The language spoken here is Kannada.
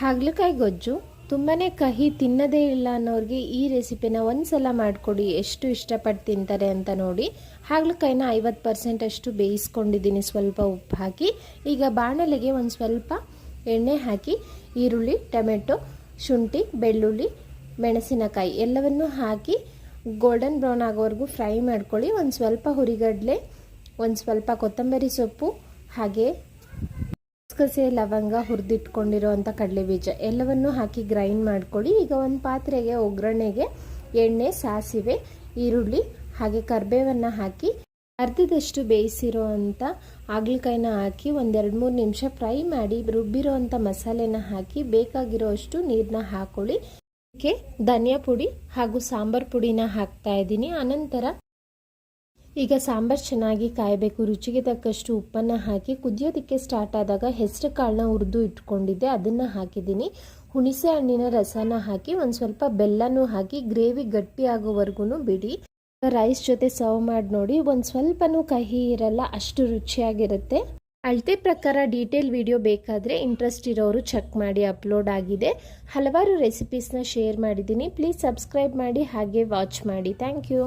ಹಾಗಲಕಾಯಿ ಗೊಜ್ಜು ತುಂಬಾ ಕಹಿ ತಿನ್ನದೇ ಇಲ್ಲ ಅನ್ನೋರಿಗೆ ಈ ರೆಸಿಪಿನ ಒಂದ್ಸಲ ಮಾಡಿಕೊಡಿ, ಎಷ್ಟು ಇಷ್ಟಪಟ್ಟು ತಿಂತಾರೆ ಅಂತ ನೋಡಿ. ಹಾಗಲಕಾಯಿನ ಐವತ್ತು ಪರ್ಸೆಂಟ್ ಅಷ್ಟು ಬೇಯಿಸ್ಕೊಂಡಿದ್ದೀನಿ ಸ್ವಲ್ಪ ಉಪ್ಪು ಹಾಕಿ. ಈಗ ಬಾಣಲೆಗೆ ಒಂದು ಸ್ವಲ್ಪ ಎಣ್ಣೆ ಹಾಕಿ, ಈರುಳ್ಳಿ, ಟೊಮೆಟೊ, ಶುಂಠಿ, ಬೆಳ್ಳುಳ್ಳಿ, ಮೆಣಸಿನಕಾಯಿ ಎಲ್ಲವನ್ನು ಹಾಕಿ ಗೋಲ್ಡನ್ ಬ್ರೌನ್ ಆಗೋವರೆಗೂ ಫ್ರೈ ಮಾಡ್ಕೊಳ್ಳಿ. ಒಂದು ಸ್ವಲ್ಪ ಹುರಿಗಡಲೆ, ಒಂದು ಸ್ವಲ್ಪ ಕೊತ್ತಂಬರಿ ಸೊಪ್ಪು, ಹಾಗೆ ಗಸಗಸೆ ಲವಂಗ ಹುರಿದಿಟ್ಕೊಂಡಿರೋ ಅಂಥ ಕಡಲೆ ಬೀಜ, ಎಲ್ಲವನ್ನೂ ಹಾಕಿ ಗ್ರೈಂಡ್ ಮಾಡ್ಕೊಳ್ಳಿ. ಈಗ ಒಂದು ಪಾತ್ರೆಗೆ ಒಗ್ಗರಣೆಗೆ ಎಣ್ಣೆ, ಸಾಸಿವೆ, ಈರುಳ್ಳಿ, ಹಾಗೆ ಕರ್ಬೇವನ್ನು ಹಾಕಿ ಅರ್ಧದಷ್ಟು ಬೇಯಿಸಿರೋ ಅಂಥ ಹಾಗಲಕಾಯಿನ ಹಾಕಿ ಒಂದೆರಡು ಮೂರು ನಿಮಿಷ ಫ್ರೈ ಮಾಡಿ ರುಬ್ಬಿರೋ ಅಂಥ ಮಸಾಲೆನ ಹಾಕಿ ಬೇಕಾಗಿರೋ ಅಷ್ಟು ನೀರನ್ನ ಹಾಕೊಳ್ಳಿ. ಇದಕ್ಕೆ ಧನಿಯಾ ಪುಡಿ ಹಾಗೂ ಸಾಂಬಾರ್ ಪುಡಿನ ಹಾಕ್ತಾ ಇದ್ದೀನಿ. ಅನಂತರ ಈಗ ಸಾಂಬಾರು ಚೆನ್ನಾಗಿ ಕಾಯಬೇಕು. ರುಚಿಗೆ ತಕ್ಕಷ್ಟು ಉಪ್ಪನ್ನು ಹಾಕಿ ಕುದಿಯೋದಕ್ಕೆ ಸ್ಟಾರ್ಟ್ ಆದಾಗ ಹೆಸರು ಕಾಳನ್ನ ಹುರಿದು ಇಟ್ಕೊಂಡಿದ್ದೆ. ಅದನ್ನು ಹಾಕಿದ್ದೀನಿ. ಹುಣಸೆ ಹಣ್ಣಿನ ರಸನ ಹಾಕಿ ಒಂದು ಸ್ವಲ್ಪ ಬೆಲ್ಲನೂ ಹಾಕಿ ಗ್ರೇವಿ ಗಟ್ಟಿ ಆಗೋವರೆಗೂ ಬಿಡಿ. ರೈಸ್ ಜೊತೆ ಸರ್ವ್ ಮಾಡಿ ನೋಡಿ. ಒಂದು ಸ್ವಲ್ಪನೂ ಕಹಿ ಇರಲ್ಲ, ಅಷ್ಟು ರುಚಿಯಾಗಿರುತ್ತೆ. ಅಳತೆ ಪ್ರಕಾರ ಡೀಟೇಲ್ ವಿಡಿಯೋ ಬೇಕಾದರೆ ಇಂಟ್ರೆಸ್ಟ್ ಇರೋರು ಚೆಕ್ ಮಾಡಿ ಅಪ್ಲೋಡ್ ಆಗಿದೆ. ಹಲವಾರು ರೆಸಿಪೀಸ್ನ ಶೇರ್ ಮಾಡಿದ್ದೀನಿ. ಪ್ಲೀಸ್ ಸಬ್ಸ್ಕ್ರೈಬ್ ಮಾಡಿ, ಹಾಗೆ ವಾಚ್ ಮಾಡಿ. Thank you